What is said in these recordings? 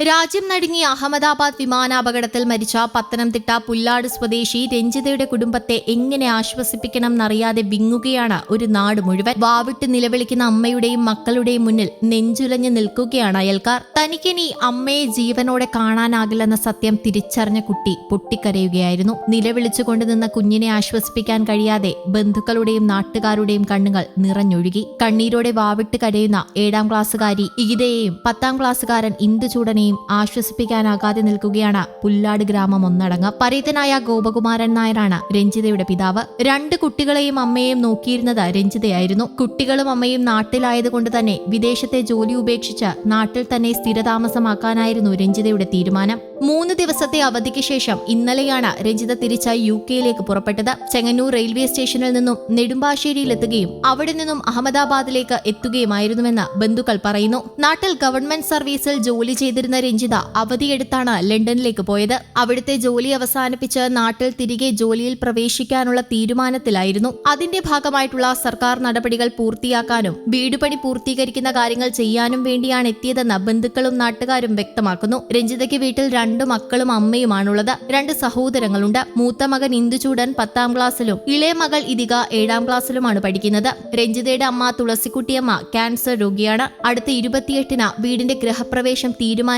രാജ്യം നടുങ്ങിയ അഹമ്മദാബാദ് വിമാനാപകടത്തിൽ മരിച്ച പത്തനംതിട്ട പുല്ലാട് സ്വദേശി രഞ്ജിതയുടെ കുടുംബത്തെ എങ്ങനെ ആശ്വസിപ്പിക്കണം എന്നറിയാതെ വിങ്ങുകയാണ് ഒരു നാട് മുഴുവൻ. വാവിട്ട് നിലവിളിക്കുന്ന അമ്മയുടെയും മക്കളുടെയും മുന്നിൽ നെഞ്ചുലഞ്ഞു നിൽക്കുകയാണ് അയൽക്കാർ. തനിക്കിനി അമ്മയെ ജീവനോടെ കാണാനാകില്ലെന്ന സത്യം തിരിച്ചറിഞ്ഞ കുട്ടി പൊട്ടിക്കരയുകയായിരുന്നു. നിലവിളിച്ചുകൊണ്ട് നിന്ന കുഞ്ഞിനെ ആശ്വസിപ്പിക്കാൻ കഴിയാതെ ബന്ധുക്കളുടെയും നാട്ടുകാരുടെയും കണ്ണുകൾ നിറഞ്ഞൊഴുകി. കണ്ണീരോടെ വാവിട്ട് കരയുന്ന ഏഴാം ക്ലാസ്സുകാരി ഈതയെയും പത്താം ക്ലാസ്സുകാരൻ ഇന്ദുചൂടനെയും ആശ്വസിപ്പിക്കാനാകാതെ നിൽക്കുകയാണ് പുല്ലാട് ഗ്രാമം ഒന്നടങ്കം. പരീതനായ ഗോപകുമാരൻ നായരാണ് രഞ്ജിതയുടെ പിതാവ്. രണ്ട് കുട്ടികളെയും അമ്മയെയും നോക്കിയിരുന്നത് രഞ്ജിതയായിരുന്നു. കുട്ടികളും അമ്മയും നാട്ടിലായതുകൊണ്ട് തന്നെ വിദേശത്തെ ജോലി ഉപേക്ഷിച്ച് നാട്ടിൽ തന്നെ സ്ഥിരതാമസമാക്കാനായിരുന്നു രഞ്ജിതയുടെ തീരുമാനം. മൂന്ന് ദിവസത്തെ അവധിക്ക് ശേഷം ഇന്നലെയാണ് രഞ്ജിത തിരിച്ച യു കെയിലേക്ക് പുറപ്പെട്ടത്. ചെങ്ങന്നൂർ റെയിൽവേ സ്റ്റേഷനിൽ നിന്നും നെടുമ്പാശ്ശേരിയിലെത്തുകയും അവിടെ നിന്നും അഹമ്മദാബാദിലേക്ക് എത്തുകയുമായിരുന്നുവെന്ന് ബന്ധുക്കൾ പറയുന്നു. നാട്ടിൽ ഗവൺമെന്റ് സർവീസിൽ ജോലി ചെയ്തിരുന്ന രഞ്ജിത അവധിയെടുത്താണ് ലണ്ടനിലേക്ക് പോയത്. അവിടുത്തെ ജോലി അവസാനിപ്പിച്ച് നാട്ടിൽ തിരികെ ജോലിയിൽ പ്രവേശിക്കാനുള്ള തീരുമാനത്തിലായിരുന്നു. അതിന്റെ ഭാഗമായിട്ടുള്ള സർക്കാർ നടപടികൾ പൂർത്തിയാക്കാനും വീടുപണി പൂർത്തീകരിക്കുന്ന കാര്യങ്ങൾ ചെയ്യാനും വേണ്ടിയാണ് എത്തിയതെന്ന് ബന്ധുക്കളും നാട്ടുകാരും വ്യക്തമാക്കുന്നു. രഞ്ജിതയ്ക്ക് വീട്ടിൽ രണ്ട് മക്കളും അമ്മയുമാണുള്ളത്. രണ്ട് സഹോദരങ്ങളുണ്ട്. മൂത്ത മകൻ ഇന്ദുചൂടൻ പത്താം ക്ലാസ്സിലും ഇളയ മകൾ ഇതിക ഏഴാം ക്ലാസ്സിലുമാണ് പഠിക്കുന്നത്. രഞ്ജിതയുടെ അമ്മ തുളസിക്കുട്ടിയമ്മ ക്യാൻസർ രോഗിയാണ്. അടുത്ത ഇരുപത്തിയെട്ടിന് വീടിന്റെ ഗൃഹപ്രവേശം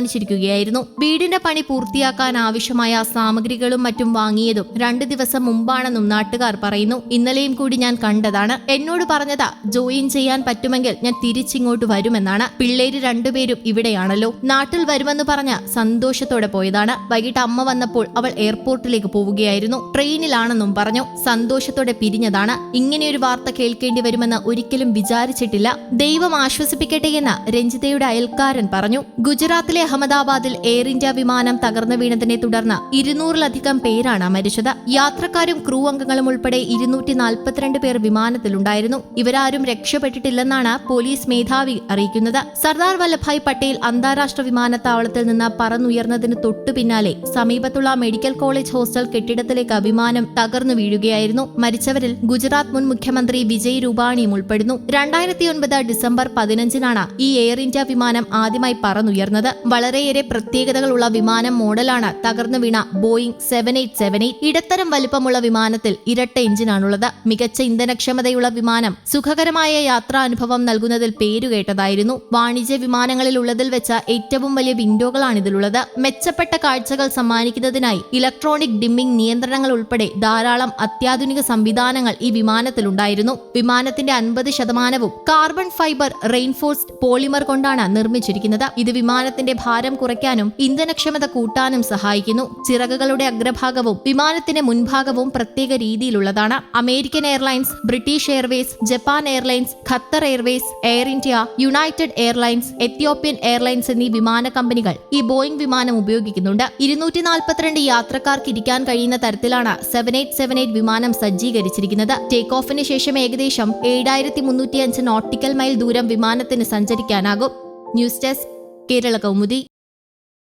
തീരുമാനിച്ചിരിക്കുകയായിരുന്നു. വീടിന്റെ പണി പൂർത്തിയാക്കാൻ ആവശ്യമായ സാമഗ്രികളും മറ്റും വാങ്ങിയതും രണ്ട് ദിവസം മുമ്പാണെന്നും നാട്ടുകാർ പറയുന്നു. ഇന്നലെയും കൂടി ഞാൻ കണ്ടതാണ്. എന്നോട് പറഞ്ഞതാ ജോയിൻ ചെയ്യാൻ പറ്റുമെങ്കിൽ ഞാൻ തിരിച്ചിങ്ങോട്ട് വരുമെന്നാണ്. പിള്ളേര് രണ്ടുപേരും ഇവിടെയാണല്ലോ. നാട്ടിൽ വരുമെന്ന് പറഞ്ഞ സന്തോഷത്തോടെ പോയതാണ്. വൈകിട്ട് അമ്മ വന്നപ്പോൾ അവൾ എയർപോർട്ടിലേക്ക് പോവുകയായിരുന്നു. ട്രെയിനിലാണെന്നും പറഞ്ഞു. സന്തോഷത്തോടെ പിരിഞ്ഞതാണ്. ഇങ്ങനെയൊരു വാർത്ത കേൾക്കേണ്ടി വരുമെന്ന് ഒരിക്കലും വിചാരിച്ചിട്ടില്ല. ദൈവം ആശ്വസിപ്പിക്കട്ടെ എന്ന് രഞ്ജിതയുടെ അയൽക്കാരൻ പറഞ്ഞു. ഗുജറാത്തിലെ അഹമ്മദാബാദിൽ എയർ ഇന്ത്യ വിമാനം തകർന്നു വീണതിനെ തുടർന്ന് ഇരുന്നൂറിലധികം പേരാണ് മരിച്ചത്. യാത്രക്കാരും ക്രൂ അംഗങ്ങളും ഉൾപ്പെടെ ഇരുന്നൂറ്റി നാൽപ്പത്തിരണ്ട് പേർ വിമാനത്തിലുണ്ടായിരുന്നു. ഇവരാരും രക്ഷപ്പെട്ടിട്ടില്ലെന്നാണ് പോലീസ് മേധാവി അറിയിക്കുന്നത്. സർദാർ വല്ലഭായ് പട്ടേൽ അന്താരാഷ്ട്ര വിമാനത്താവളത്തിൽ നിന്ന് പറന്നുയർന്നതിന് തൊട്ടു പിന്നാലെ സമീപത്തുള്ള മെഡിക്കൽ കോളേജ് ഹോസ്റ്റൽ കെട്ടിടത്തിലേക്ക് വിമാനം തകർന്നു വീഴുകയായിരുന്നു. മരിച്ചവരിൽ ഗുജറാത്ത് മുൻ മുഖ്യമന്ത്രി വിജയ് രൂപാണിയും ഉൾപ്പെടുന്നു. രണ്ടായിരത്തി ഒൻപത് ഡിസംബർ പതിനഞ്ചിനാണ് ഈ എയർ ഇന്ത്യ വിമാനം ആദ്യമായി പറന്നുയർന്നത്. വളരെയേറെ പ്രത്യേകതകളുള്ള വിമാനം മോഡലാണ് തകർന്നു വീണ Boeing seven eight seven eight. ഇടത്തരം വലുപ്പമുള്ള വിമാനത്തിൽ ഇരട്ട എഞ്ചിനാണുള്ളത്. മികച്ച ഇന്ധനക്ഷമതയുള്ള വിമാനം സുഖകരമായ യാത്രാനുഭവം നൽകുന്നതിൽ പേരുകേട്ടതായിരുന്നു. വാണിജ്യ വിമാനങ്ങളിൽ ഉള്ളതിൽ വെച്ച ഏറ്റവും വലിയ വിൻഡോകളാണ് ഇതിലുള്ളത്. മെച്ചപ്പെട്ട കാഴ്ചകൾ സമ്മാനിക്കുന്നതിനായി ഇലക്ട്രോണിക് ഡിമ്മിംഗ് നിയന്ത്രണങ്ങൾ ഉൾപ്പെടെ ധാരാളം അത്യാധുനിക സംവിധാനങ്ങൾ ഈ വിമാനത്തിലുണ്ടായിരുന്നു. വിമാനത്തിന്റെ അൻപത് ശതമാനവും കാർബൺ ഫൈബർ റെയിൻഫോഴ്സ്ഡ് പോളിമർ കൊണ്ടാണ് നിർമ്മിച്ചിരിക്കുന്നത്. ഇത് വിമാനത്തിന്റെ ഭാരം കുറയ്ക്കാനും ഇന്ധനക്ഷമത കൂട്ടാനും സഹായിക്കുന്നു. ചിറകുകളുടെ അഗ്രഭാഗവും വിമാനത്തിന്റെ മുൻഭാഗവും പ്രത്യേക രീതിയിലുള്ളതാണ്. American Airlines British Airways Japan Airlines Qatar Airways Air India United Airlines Ethiopian Airlines എന്നീ വിമാന കമ്പനികൾ ഈ ബോയിംഗ് വിമാനം ഉപയോഗിക്കുന്നുണ്ട്. ഇരുന്നൂറ്റി നാൽപ്പത്തിരണ്ട് യാത്രക്കാർക്ക് ഇരിക്കാൻ കഴിയുന്ന തരത്തിലാണ് സെവൻ എയ്റ്റ് സെവൻ എയ്റ്റ് വിമാനം സജ്ജീകരിച്ചിരിക്കുന്നത്. ടേക്ക് ഓഫിന് ശേഷം ഏകദേശം ഏഴായിരത്തി മുന്നൂറ്റി അഞ്ച് നോട്ടിക്കൽ മൈൽ ദൂരം വിമാനത്തിന് സഞ്ചരിക്കാനാകും. News desk Kerala Kaumudi